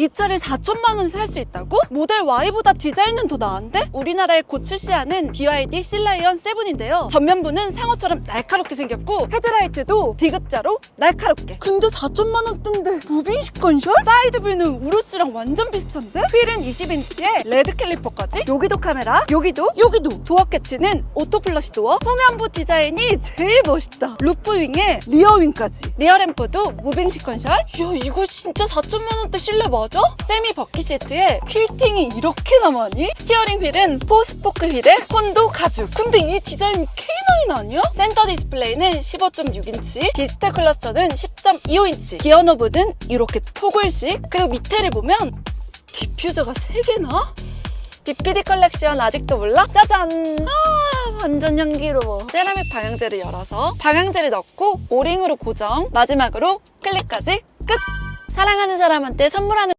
이 차를 4천만 원에 살수 있다고? 모델 Y보다 디자인은 더 나은데? 우리나라에 곧 출시하는 BYD 실라이언 7인데요. 전면부는 상어처럼 날카롭게 생겼고 헤드라이트도 디귿자로 날카롭게. 근데 4천만 원대인데 무빙식 컨셜? 사이드뷰는 우루스랑 완전 비슷한데? 휠은 20인치에 레드 캘리퍼까지? 여기도 카메라, 여기도, 여기도. 도어 캐치는 오토 플러시 도어. 후면부 디자인이 제일 멋있다. 루프 윙에 리어 윙까지. 리어 램프도 무빙식 컨셜. 야 이거 진짜 4천만 원대 실내 맞아? 세미 버킷 시트에 퀼팅이 이렇게 남아니? 스티어링 휠은 포스포크 휠에 콘도 가죽. 근데 이 디자인 K9 아니야? 센터 디스플레이는 15.6인치, 디지털 클러스터는 10.25인치, 기어 노브는 이렇게 토글식. 그리고 밑에를 보면 디퓨저가 3개나? BPD 컬렉션 아직도 몰라? 짜잔! 아, 완전 향기로워. 세라믹 방향제를 열어서 방향제를 넣고 오링으로 고정. 마지막으로 클립까지 끝! 사랑하는 사람한테 선물하는